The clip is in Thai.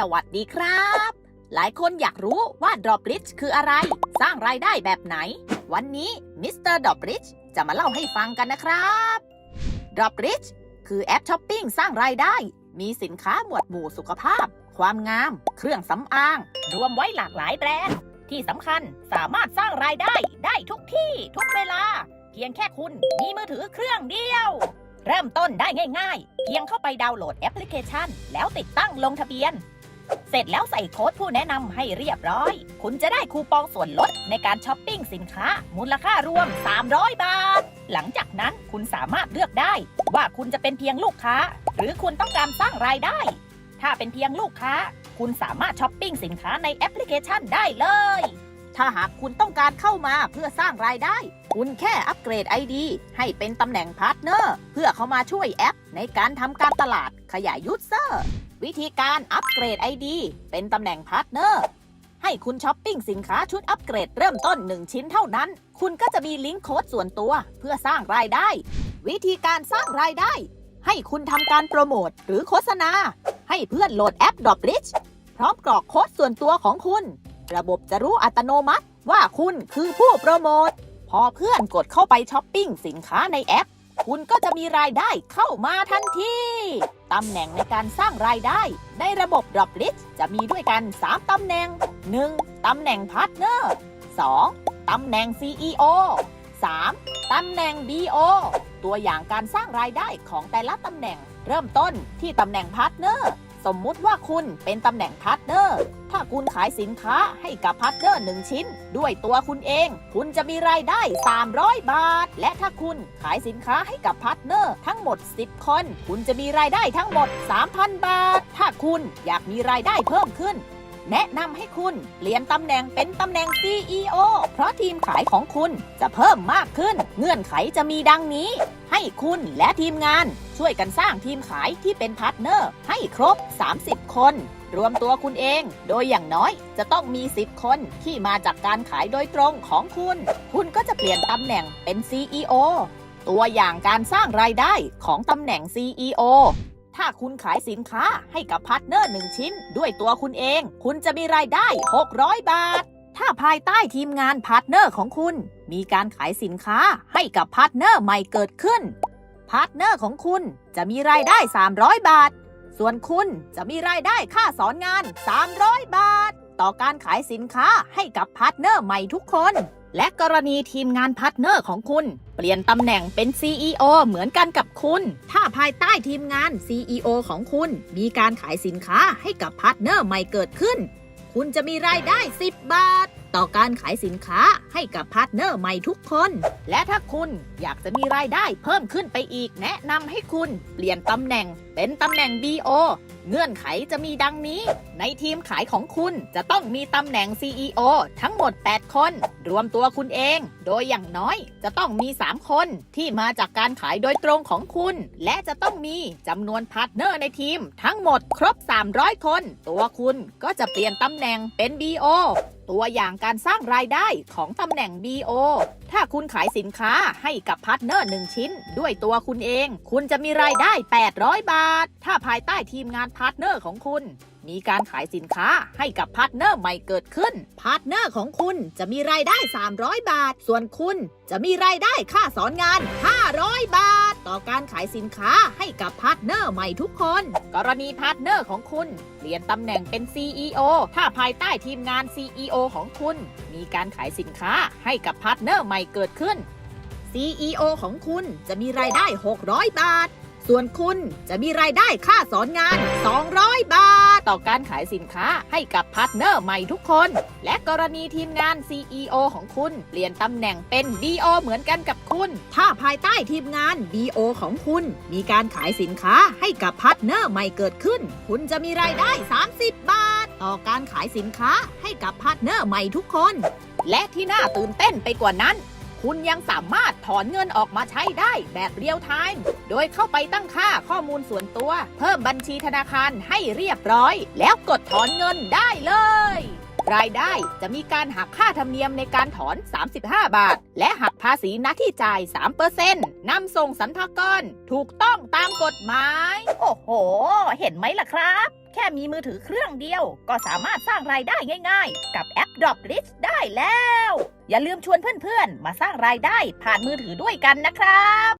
สวัสดีครับ หลายคนอยากรู้ว่า Drop Rich คืออะไร สร้างรายได้แบบไหน วันนี้มิสเตอร์ Drop Rich จะมาเล่าให้ฟังกันนะครับ Drop Rich คือแอปช้อปปิ้งสร้างรายได้ มีสินค้าหมวดหมู่สุขภาพ ความงาม เครื่องสำอาง รวมไว้หลากหลายแบรนด์ ที่สำคัญสามารถสร้างรายได้ได้ทุกที่ทุกเวลา เพียงแค่คุณมีมือถือเครื่องเดียวเริ่มต้นได้ง่าย ๆ เพียงเข้าไปดาวน์โหลดแอปพลิเคชัน แล้วติดตั้งลงทะเบียน เสร็จแล้วใส่โค้ดผู้แนะนำให้เรียบร้อย คุณจะได้คูปองส่วนลดในการช้อปปิ้งสินค้า มูลค่ารวม 300 บาท หลังจากนั้นคุณสามารถเลือกได้ ว่าคุณจะเป็นเพียงลูกค้า หรือคุณต้องการสร้างรายได้ ถ้าเป็นเพียงลูกค้า คุณสามารถช้อปปิ้งสินค้าในแอปพลิเคชันได้เลย ถ้าหากคุณต้องการเข้ามาเพื่อสร้างรายได้ คุณแค่อัปเกรด ID ให้เป็นตำแหน่งพาร์ทเนอร์เพื่อเข้ามาช่วยแอป ในการทำการตลาดขยายยูเซอร์ วิธีการอัปเกรด ID เป็นตำแหน่งพาร์ทเนอร์ ให้คุณช้อปปิ้งสินค้าชุดอัปเกรดเริ่มต้น 1 ชิ้นเท่านั้น คุณก็จะมีลิงก์โค้ดส่วนตัวเพื่อสร้างรายได้ วิธีการสร้างรายได้ ให้คุณทำการโปรโมทหรือโฆษณา ให้เพื่อนโหลดแอป d r o p r i c h พร้อมกรอกโค้ดส่วนตัวของคุณ ระบบจะรู้อัตโนมัติว่าคุณคือผู้โปรโมท พอเพื่อนกดเข้าไปช้อปปิ้งสินค้าในแอป คุณก็จะมีรายได้เข้ามาทันที ตำแหน่งในการสร้างรายได้ ในระบบ Drop List จะมีด้วยกัน 3 ตำแหน่ง 1. ตำแหน่งพาร์ทเนอร์ 2. ตำแหน่ง CEO 3. ตำแหน่ง BO ตัวอย่างการสร้างรายได้ของแต่ละตำแหน่ง เริ่มต้นที่ตำแหน่งพาร์ทเนอร์ สมมุติว่าคุณเป็นตำแหน่งพาร์ทเนอร์ ถ้าคุณขายสินค้าให้กับพาร์ทเนอร์หนึ่งชิ้น ด้วยตัวคุณเอง คุณจะมีรายได้ 300 บาท และถ้าคุณขายสินค้าให้กับพาร์ทเนอร์ทั้งหมด 10 คน คุณจะมีรายได้ทั้งหมด 3,000 บาท ถ้าคุณอยากมีรายได้เพิ่มขึ้น แนะนำให้คุณเปลี่ยนตำแหน่งเป็นตำแหน่ง CEO เพราะทีมขายของคุณจะเพิ่มมากขึ้น เงื่อนไขจะมีดังนี้ ให้คุณและทีมงาน ช่วยกันสร้างทีมขายที่เป็นพาร์ทเนอร์ ให้ครบ 30 คน รวมตัวคุณเอง โดยอย่างน้อยจะต้องมี 10 คนที่มาจากการขายโดยตรงของคุณ คุณก็จะเปลี่ยนตำแหน่งเป็น CEO ตัวอย่างการสร้างรายได้ของตำแหน่ง CEO ถ้าคุณขายสินค้าให้กับพาร์ทเนอร์หนึ่งชิ้น ด้วยตัวคุณเอง คุณจะมีรายได้ 600 บาท ถ้าภายใต้ทีมงานพาร์ทเนอร์ของคุณ มีการขายสินค้าให้กับพาร์ทเนอร์ใหม่เกิดขึ้น พาร์ทเนอร์ของคุณจะมีรายได้ 300 บาท ส่วนคุณจะมีรายได้ค่าสอนงาน 300 บาท ต่อการขายสินค้าให้กับพาร์ทเนอร์ใหม่ทุกคน และกรณีทีมงานพาร์ทเนอร์ของคุณ เปลี่ยนตำแหน่งเป็น CEO เหมือนกันกับคุณ ถ้าภายใต้ทีมงาน CEO ของคุณ มีการขายสินค้าให้กับพาร์ทเนอร์ใหม่เกิดขึ้น คุณจะมีรายได้ 10 บาท ต่อการขายสินค้าให้กับพาร์ทเนอร์ใหม่ทุกคน และถ้าคุณอยากจะมีรายได้เพิ่มขึ้นไปอีก แนะนำให้คุณเปลี่ยนตำแหน่งเป็นตำแหน่ง BO เงื่อนไขจะมีดังนี้ ในทีมขายของคุณจะต้องมีตำแหน่ง CEO ทั้งหมด 8 คน รวมตัวคุณเอง โดยอย่างน้อยจะต้องมี 3 คนที่มาจากการขายโดยตรงของคุณ และจะต้องมีจำนวนพาร์ทเนอร์ในทีม ทั้งหมดครบ 300 คน ตัวคุณก็จะเปลี่ยนตำแหน่งเป็น BO ตัวอย่างการสร้างรายได้ของตำแหน่ง BO ถ้าคุณขายสินค้าให้กับพาร์ทเนอร์หนึ่งชิ้น ด้วยตัวคุณเอง คุณจะมีรายได้ 800 บาท ถ้าภายใต้ทีมงานพาร์ทเนอร์ของคุณ มีการขายสินค้าให้กับพาร์ทเนอร์ใหม่เกิดขึ้น พาร์ทเนอร์ของคุณจะมีรายได้ 300 บาท ส่วนคุณจะมีรายได้ค่าสอนงาน 500 บาท ต่อการขายสินค้าให้กับพาร์ทเนอร์ใหม่ทุกคน กรณีพาร์ทเนอร์ของคุณเปลี่ยนตำแหน่งเป็น CEO ถ้าภายใต้ทีมงาน CEO ของคุณมีการขายสินค้าให้กับพาร์ทเนอร์ใหม่เกิดขึ้น CEO ของคุณจะมีรายได้ 600 บาท ส่วนคุณจะมีรายได้ค่าสอนงาน 200 บาท ต่อการขายสินค้าให้กับพาร์ทเนอร์ใหม่ทุกคน และกรณีทีมงาน CEO ของคุณเปลี่ยนตำแหน่งเป็น BO เหมือนกันกับคุณ ถ้าภายใต้ทีมงาน BO ของคุณ มีการขายสินค้าให้กับพาร์ทเนอร์ใหม่เกิดขึ้น คุณจะมีรายได้ 30 บาท ต่อการขายสินค้าให้กับพาร์ทเนอร์ใหม่ทุกคน และที่น่าตื่นเต้นไปกว่านั้น คุณยังสามารถถอนเงินออกมาใช้ได้แบบเรียลไทม์โดยเข้าไปตั้งค่าข้อมูลส่วนตัว เพิ่มบัญชีธนาคารให้เรียบร้อย แล้วกดถอนเงินได้เลย รายได้จะมีการหักค่าธรรมเนียมในการถอน 35 บาท และหักภาษีหน้าที่จ่าย 3%นำส่งสรรพากรถูกต้องตามกฎหมาย โอ้โห เห็นไหมล่ะครับ แค่มีมือถือเครื่องเดียว ก็สามารถสร้างรายได้ง่าย ๆ กับแอป Drop Rich ได้แล้ว อย่าลืมชวนเพื่อนๆ มาสร้างรายได้ผ่านมือถือด้วยกันนะครับ